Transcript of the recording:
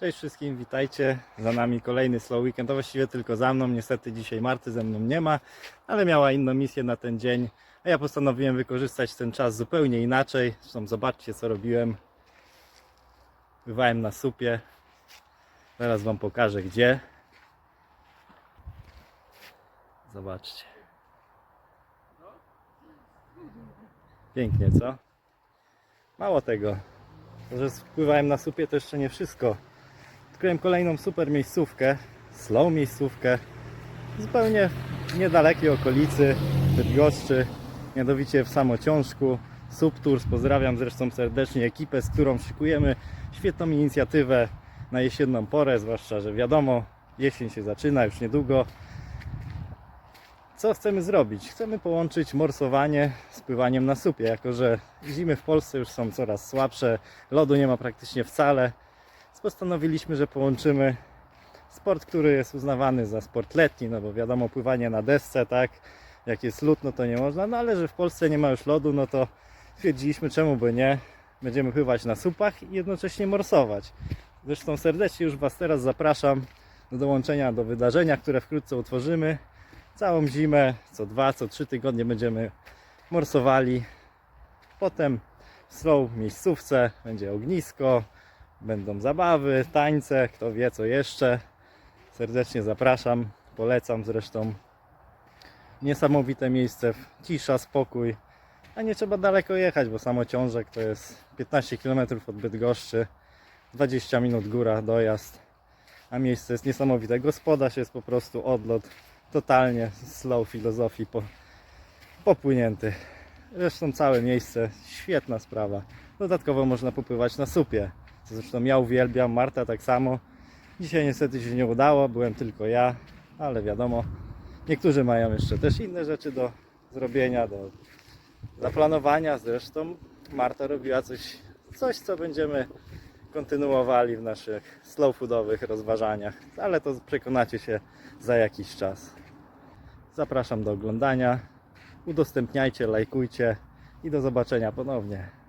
Cześć wszystkim, witajcie. Za nami kolejny slow weekend, to właściwie tylko za mną. Niestety dzisiaj Marty ze mną nie ma, ale miała inną misję na ten dzień. A ja postanowiłem wykorzystać ten czas zupełnie inaczej. Zresztą zobaczcie co robiłem. Bywałem na supie. Zaraz Wam pokażę gdzie. Zobaczcie. Pięknie, co? Mało tego. Że wpływałem na supie to jeszcze nie wszystko. Odkryłem kolejną super miejscówkę, slow miejscówkę, zupełnie niedalekiej okolicy Bydgoszczy, mianowicie w Samociążku. Subtours, pozdrawiam zresztą serdecznie ekipę, z którą szykujemy świetną inicjatywę na jesienną porę, zwłaszcza, że wiadomo, jesień się zaczyna już niedługo. Co chcemy zrobić? Chcemy połączyć morsowanie z pływaniem na supie, jako że zimy w Polsce już są coraz słabsze, lodu nie ma praktycznie wcale. Postanowiliśmy, że połączymy sport, który jest uznawany za sport letni, no bo wiadomo, pływanie na desce, tak, jak jest lód, no to nie można, no ale że w Polsce nie ma już lodu, no to stwierdziliśmy, czemu by nie, będziemy pływać na supach i jednocześnie morsować. Zresztą serdecznie już Was teraz zapraszam do dołączenia do wydarzenia, które wkrótce utworzymy. Całą zimę, co dwa, co trzy tygodnie będziemy morsowali. Potem w slow miejscówce będzie ognisko, Będą zabawy, tańce, kto wie co jeszcze. Serdecznie zapraszam, polecam zresztą. Niesamowite miejsce, cisza, spokój. A nie trzeba daleko jechać, bo samo ciążek to jest 15 km od Bydgoszczy, 20 minut góra, dojazd. A miejsce jest niesamowite. Gospodarz jest po prostu odlot, totalnie slow filozofii po, popłynięty. Zresztą całe miejsce, świetna sprawa. Dodatkowo można popływać na supie. Zresztą ja uwielbiam, Marta tak samo. Dzisiaj niestety się nie udało, byłem tylko ja, ale wiadomo, niektórzy mają jeszcze też inne rzeczy do zrobienia, do zaplanowania. Zresztą Marta robiła coś, coś co będziemy kontynuowali w naszych slow foodowych rozważaniach, ale to przekonacie się za jakiś czas. Zapraszam do oglądania, udostępniajcie, lajkujcie i do zobaczenia ponownie.